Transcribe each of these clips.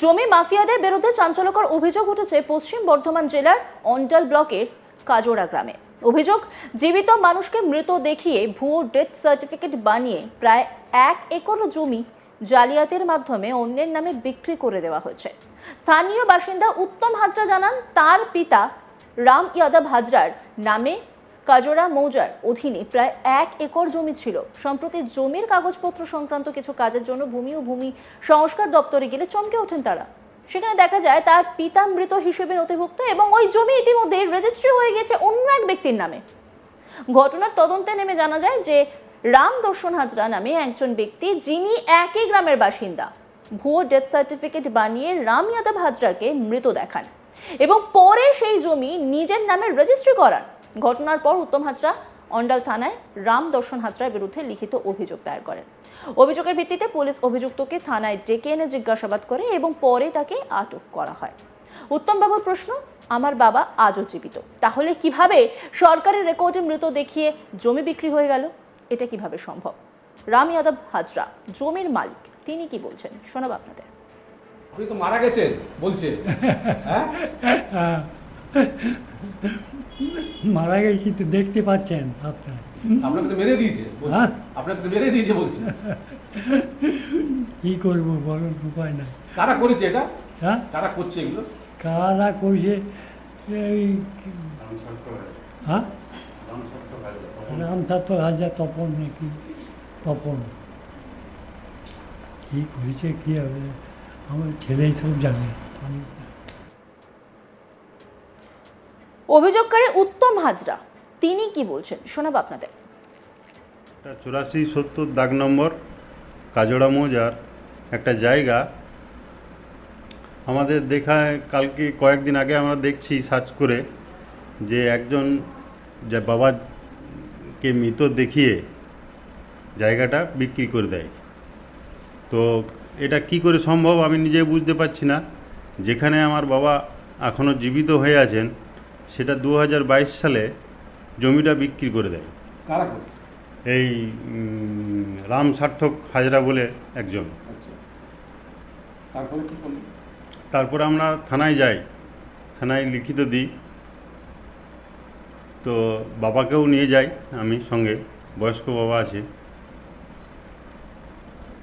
জমি মাফিয়াদের বিরুদ্ধে চাঞ্চল্যকর অভিযোগ উঠেছে পশ্চিম বর্ধমান জেলার অন্ডাল ব্লকের কাজোড়া গ্রামে। অভিযোগ, জীবিত মানুষকে মৃত দেখিয়ে ভুয়ো ডেথ সার্টিফিকেট বানিয়ে প্রায় এক একর জমি জালিয়াতির মাধ্যমে অন্যের নামে বিক্রি করে দেওয়া হয়েছে। স্থানীয় বাসিন্দা উত্তম হাজরা জানান, তার পিতা রাম ইয়াদব হাজরার নামে কাজোড়া মৌজার অধীনে প্রায় এক একর জমি ছিল। সম্প্রতি জমির কাগজপত্র সংক্রান্ত কিছু কাজের জন্য ভূমি ও ভূমি সংস্কার দপ্তরে গেলে চমকে ওঠেন তারা। সেখানে দেখা যায়, তার পিতা মৃত হিসেবে নথিভুক্ত এবং ওই জমি ইতিমধ্যে রেজিস্ট্রি হয়ে গেছে অন্য এক ব্যক্তির নামে। ঘটনার তদন্তে নেমে জানা যায় যে, রাম দর্শন হাজরা নামে একজন ব্যক্তি যিনি একই গ্রামের বাসিন্দা। ভুয়ো ডেথ সার্টিফিকেট বানিয়ে রাম যাদব হাজরাকে মৃত দেখান এবং পরে সেই জমি নিজের নামে রেজিস্ট্রি করান। ঘটনার পর উত্তম হাজরা অন্ডাল থানায় রাম দর্শন হাজরার বিরুদ্ধে লিখিত অভিযোগ দায়ের করেন। অভিযোগের ভিত্তিতে পুলিশ অভিযুক্তকে থানায় ডেকে এনে জিজ্ঞাসাবাদ করে এবং পরে তাকে আটক করা হয়। উত্তম বাবুর প্রশ্ন আমার বাবা আজও জীবিত। তাহলে কীভাবে সরকারি রেকর্ডে মৃত দেখিয়ে জমি বিক্রি হয়ে গেল? এটা কীভাবে সম্ভব? রাম যাদব হাজরা জমির মালিক তিনি কি বলছেন? শোনাব আপনাদের। আপনি তো মারা গেছেন বলছে। হ্যাঁ। মারা গেছি তো দেখতে পাচ্ছেন আপনার। আপনাকে তো মেরে দিয়েছে। হ্যাঁ? আপনাকে তো মেরে দিয়েছে বলছে। কি করব বলুন উপায় না কারা করেছে এটা? হ্যাঁ? কারা করছে এগুলো? কারা করছে? এই হ্যাঁ? রাম হাজার তপন নাকি? তপন। কি করেছে কি হবে? আমার ছেলেই সব জানে। আমি অভিযোগকারী উত্তম হাজরা, তিনি কি বলছেন? শোনাব আপনাদের। চুরাশি সত্তর দাগ নম্বর, কাজড়া মৌজার একটা জায়গা। আমাদের দেখায় কালকে কয়েকদিন আগে আমরা দেখছি সার্চ করে যে একজন যে বাবাকে মৃত দেখিয়ে জায়গাটা বিক্রি করে দেয়। তো এটা কি করে সম্ভব আমি নিজে বুঝতে পারছি না। যেখানে আমার বাবা এখনও জীবিত হয়ে আছেন সেটা দু হাজার বাইশ সালে জমিটা বিক্রি করে দেয়। এই রাম সার্থক হাজরা বলে একজন। আচ্ছা। তারপরে আমরা থানায় যাই থানায় লিখিত দিই। তো বাবাকেও নিয়ে যাই আমি সঙ্গে বয়স্ক বাবা আছে।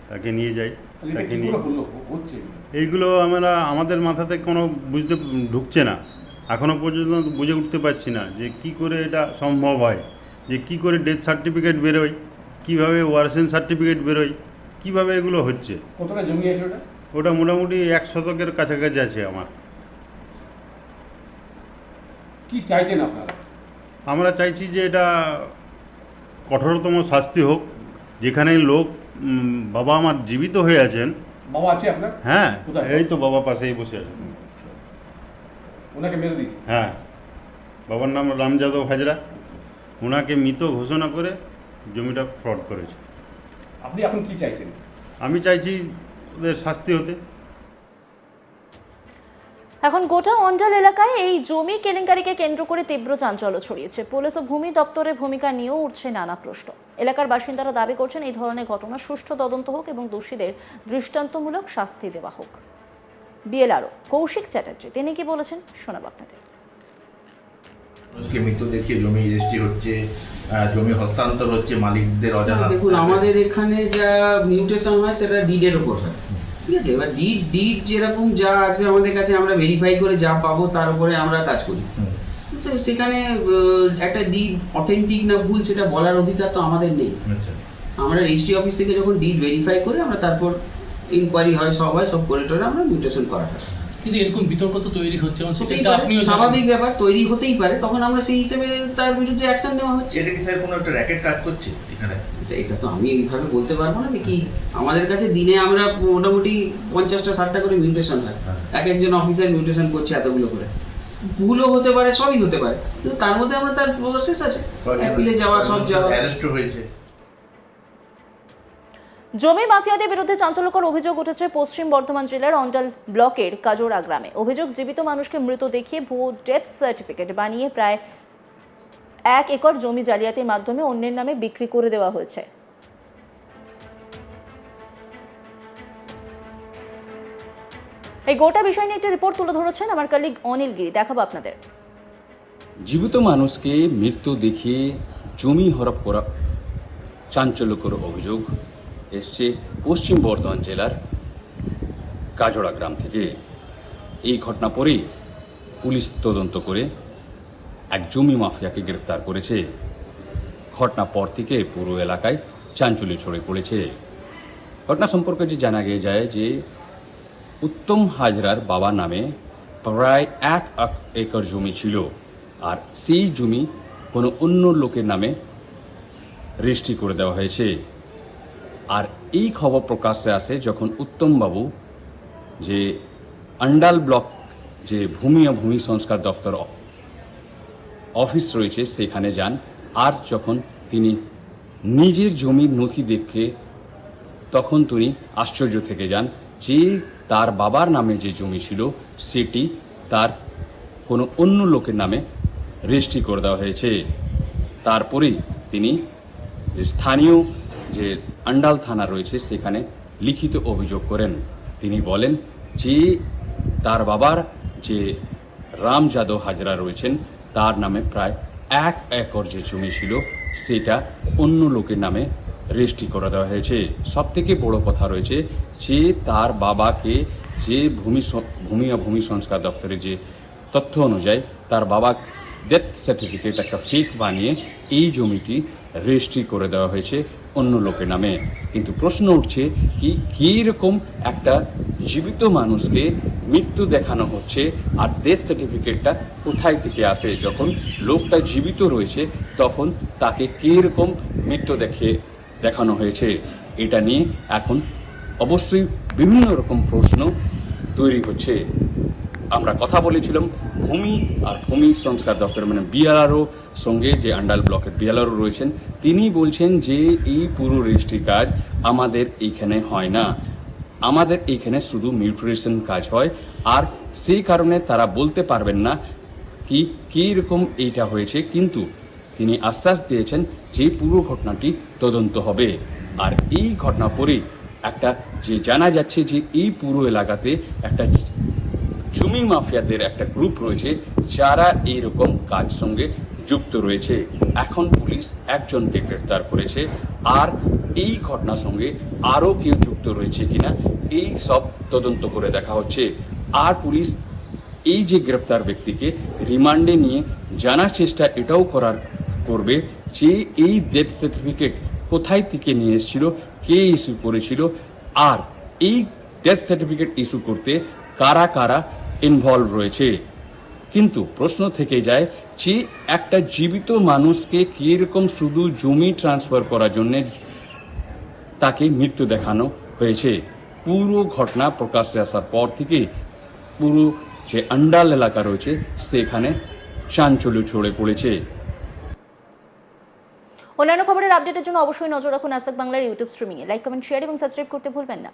তাকে নিয়ে যাই তাকে নিয়ে? এইগুলো আমরা আমাদের মাথাতে কোনো বুঝতে ঢুকছে না। এখনও পর্যন্ত বুঝে উঠতে পারছি না যে কি করে এটা সম্ভব হয় যে কি করে ডেথ সার্টিফিকেট বেরোয় কীভাবে ওয়ারসেন সার্টিফিকেট বেরোয় কীভাবে এগুলো হচ্ছে। কতটা জমি আছে ওটা? ওটা মোটামুটি এক শতকের কাছাকাছি আছে আমার। কি চাইছেন আপনারা? আমরা চাইছি যে এটা কঠোরতম শাস্তি হোক যেখানে লোক বাবা আমার জীবিত হয়ে আছেন। বাবা আছে আপনার? হ্যাঁ? এই তো বাবা পাশেই বসে আছেন ওনাকে মেরে দিয়েছে। হ্যাঁ বাবার নাম রাম যাদব হাজরা। ওনাকে মৃত ঘোষণা করে জমিটা ফ্রড করেছে। আপনি এখন কি চাইছেন? আমি চাইছি ওদের শাস্তি হতে। এখন গোটা অঞ্চল এলাকায় এই জমি কেলেঙ্কারিকে কেন্দ্র করে তীব্র চাঞ্চল্য ছড়িয়েছে। পুলিশ ও ভূমি দপ্তরের ভূমিকা নিয়েও উঠছে নানা প্রশ্ন। এলাকার বাসিন্দারা দাবি করছেন এই ধরনের ঘটনা সুষ্ঠু তদন্ত হোক এবং দোষীদের দৃষ্টান্তমূলক শাস্তি দেওয়া হোক। বিএলআরও কৌশিক চ্যাটার্জি তিনি কি বলেছেন শোনাব আপনাদের। মানুষকে মৃত দেখিয়ে জমি রেজিস্ট্রি হচ্ছে জমি হস্তান্তর হচ্ছে মালিকদের অজানা। দেখুন আমাদের এখানে যা মিউটেশন হয় সেটা ডিডের উপর হয়। ঠিক আছে? এবার ডিড ডিড যেরকম যা আসবে আমাদের কাছে আমরা ভেরিফাই করে যা পাবো তার উপরে আমরা কাজ করি। তো সেখানে আহ, একটা ডিড অথেন্টিক না ভুল সেটা বলার অধিকার তো আমাদের নেই। আচ্ছা। আমরা রেজিস্ট্রি অফিস থেকে যখন ডিড ভেরিফাই করে আমরা তারপর ইনকোয়ারি হয় সব হয় সব করে টোরে আমরা মিউটেশন করা হয় কিন্তু এরকম বিতর্ক তো তৈরি হচ্ছে আপনিও স্বাভাবিক ব্যাপার তৈরি হতেই পারে তখন আমরা সেই হিসেবে তার বিরুদ্ধে অ্যাকশন নেওয়া হচ্ছে। এটা কি স্যার কোনো একটা র্যাকেট কাজ করছে এখানে? এটা- তো আমি এইভাবে বলতে পারব না যে কি আমাদের কাছে দিনে আমরা মোটামুটি পঞ্চাশটা ষাটটা করে মিউটেশন হয়। হ্যাঁ। এক একজন অফিসার মিউটেশন করছে এতগুলো করে। ভুলও হতে পারে সবই হতে পারে কিন্তু তার মধ্যে আমরা তার প্রসেস আছে। অ্যাপিলে যাওয়া সব যাওয়া। অ্যারেস্টও হয়েছে। জমি মাফিয়াদের বিরুদ্ধে চাঞ্চল্যকর অভিযোগ উঠেছে পশ্চিম বর্ধমান জেলার অন্ডাল ব্লকের কাজোড়া গ্রামে অভিযোগ, জীবিত মানুষকে মৃত দেখিয়ে ভুয়ো ডেথ সার্টিফিকেট বানিয়ে প্রায় এক একর জমি জালিয়াতির মাধ্যমে অন্যের নামে বিক্রি করে দেওয়া হয়েছে। এই গোটা বিষয় নিয়ে একটি রিপোর্ট তুলে ধরেছেন আমার কলিগ অনিল গিরি। দেখাবো আপনাদের। জীবিত মানুষকে মৃত্যু দেখিয়ে জমি হরপ করা চাঞ্চল্যকর অভিযোগ। এসছে পশ্চিম বর্ধমান জেলার কাজড়া গ্রাম থেকে। এই ঘটনা পরেই পুলিশ তদন্ত করে এক জমি মাফিয়াকে গ্রেফতার করেছে। ঘটনা পর থেকে পুরো এলাকায় চাঞ্চল্য ছড়ে পড়েছে। ঘটনা সম্পর্কে যে জানা গিয়ে যায় যে উত্তম হাজরার বাবার নামে প্রায় এক- একর জমি ছিল আর সেই জমি কোনো অন্য লোকের নামে রেজিস্ট্রি করে দেওয়া হয়েছে। আর এই খবর প্রকাশ্যে আসে যখন উত্তমবাবু যে আন্ডাল ব্লক যে ভূমি ও ভূমি সংস্কার দপ্তর অফিস রয়েছে, সেখানে যান। আর যখন তিনি নিজের জমির নথি দেখে তখন তিনি আশ্চর্য থেকে যান যে তার বাবার নামে যে জমি ছিল, সেটি তার কোনো অন্য লোকের নামে রেজিস্ট্রি করে দেওয়া হয়েছে। তারপরেই তিনি স্থানীয় যে আন্ডাল থানা রয়েছে, সেখানে লিখিত অভিযোগ করেন। তিনি বলেন যে তার বাবার যে রাম যাদব হাজরা রয়েছেন, তার নামে প্রায় এক একর যে জমি ছিল, সেটা অন্য লোকের নামে রেজিস্ট্রি করে দেওয়া হয়েছে। সব থেকে বড় কথা রয়েছে যে, তার বাবাকে যে ভূমি ভূমি ভূমি সংস্কার দপ্তরের যে তথ্য অনুযায়ী, তার বাবা ডেথ সার্টিফিকেট একটা ফেক বানিয়ে এই জমিটি রেজিস্ট্রি করে দেওয়া হয়েছে অন্য লোকের নামে। কিন্তু প্রশ্ন উঠছে কি, কী রকম একটা জীবিত মানুষকে মৃত্যু দেখানো হচ্ছে আর ডেথ সার্টিফিকেটটা কোথায় থেকে আসে? যখন লোকটা জীবিত রয়েছে, তখন তাকে কীরকম মৃত্যু দেখে, দেখানো হয়েছে? এটা নিয়ে এখন অবশ্যই বিভিন্ন রকম প্রশ্ন তৈরি হচ্ছে। আমরা কথা বলেছিলাম ভূমি আর ভূমি সংস্কার দপ্তর মানে বিএলআরও সঙ্গে যে আন্ডাল ব্লকের বিএলআরও রয়েছেন, তিনি বলছেন যে এই পুরো রেজিস্ট্রি কাজ আমাদের এইখানে হয় না। আমাদের এইখানে শুধু মিউট্রিশন কাজ হয়, আর সেই কারণে তারা বলতে পারবেন না কি, কী রকম এইটা হয়েছে, কিন্তু তিনি আশ্বাস দিয়েছেন যে পুরো ঘটনাটি তদন্ত হবে। আর এই ঘটনা পরে একটা যে জানা যাচ্ছে যে এই পুরো এলাকাতে একটা জমি মাফিয়াদের একটা গ্রুপ রয়েছে যারা এইরকম কাজ সঙ্গে যুক্ত রয়েছে। এখন পুলিশ একজনকে গ্রেফতার করেছে। আর এই ঘটনার সঙ্গে আরও কেউ যুক্ত রয়েছে কিনা, এই সব তদন্ত করে দেখা হচ্ছে। আর পুলিশ এই যে গ্রেপ্তার ব্যক্তিকে রিমান্ডে নিয়ে জানার চেষ্টা এটাও করার করবে যে এই ডেথ সার্টিফিকেট কোথায় থেকে নিয়ে এসেছিল, কে ইস্যু করেছিল, আর এই ডেথ সার্টিফিকেট ইস্যু করতে কারা কারা ইনভলভ রয়েছে। কিন্তু প্রশ্ন থেকে যায় যে একটা জীবিত মানুষকে কীরকম শুধু জমি ট্রান্সফার করার জন্য তাকে মৃত্যু দেখানো হয়েছে। পুরো ঘটনা প্রকাশ্যে আসার পর থেকে পুরো যে আন্ডাল এলাকা রয়েছে, সেখানে চাঞ্চল্য ছড়ে পড়েছে। অন্যান্য খবরের আপডেটের জন্য অবশ্যই নজর রাখুন আজ বাংলার ইউটিউব স্ট্রিমিংয়ে লাইক কমেন্ট শেয়ার এবং সাবস্ক্রাইব করতে ভুলবেন না।